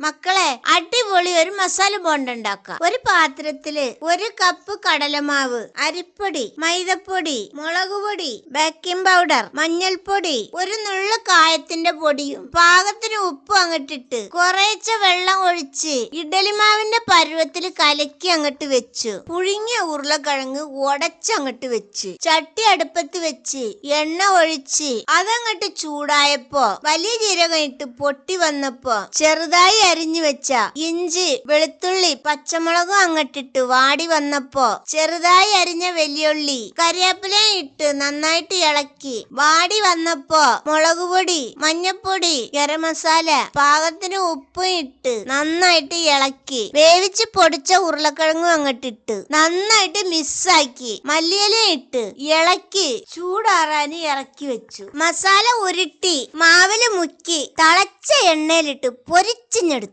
മക്കളെ അടിപൊളി ഒരു മസാല ബോണ്ട് ഉണ്ടാക്കാം. ഒരു പാത്രത്തിൽ ഒരു കപ്പ് കടലമാവ് അരിപ്പൊടി മൈദപ്പൊടി മുളക് പൊടി ബേക്കിംഗ് പൗഡർ മഞ്ഞൾപ്പൊടി ഒരു നുള്ള കായത്തിന്റെ പൊടിയും പാകത്തിന് ഉപ്പും അങ്ങട്ടിട്ട് കുറേച്ച വെള്ളം ഒഴിച്ച് ഇഡലിമാവിന്റെ പരുവത്തിൽ കലക്കി അങ്ങട്ട് വെച്ചു. പുഴുങ്ങിയ ഉരുളക്കിഴങ്ങ് അങ്ങട്ട് വെച്ച്. ചട്ടി അടുപ്പത്ത് വെച്ച് എണ്ണ ഒഴിച്ച് അതങ്ങട്ട് ചൂടായപ്പോ വലിയ ജീരകം ഇട്ട് പൊട്ടി വന്നപ്പോ ചെറുതായി അരിഞ്ഞു വെച്ച ഇഞ്ചി വെളുത്തുള്ളി പച്ചമുളകും അങ്ങട്ടിട്ട് വാടി വന്നപ്പോ ചെറുതായി അരിഞ്ഞ വലിയുള്ളി കറിവേപ്പിലയും ഇട്ട് നന്നായിട്ട് ഇളക്കി. വാടി വന്നപ്പോ മുളക് പൊടി മഞ്ഞപ്പൊടി ഗരം മസാല പാകത്തിന് ഉപ്പും ഇട്ട് നന്നായിട്ട് ഇളക്കി. വേവിച്ച് പൊടിച്ച ഉരുളക്കിഴങ്ങും അങ്ങട്ടിട്ട് നന്നായിട്ട് മിസ്സാക്കി. മല്ലിയില ഇട്ട് ഇളക്കി ചൂടാറാന് ഇറക്കി വെച്ചു. മസാല ഉരുട്ടി മാവിൽ മുക്കി തളച്ച എണ്ണയിലിട്ട് പൊരിച്ചിഞ്ഞെടുത്തു.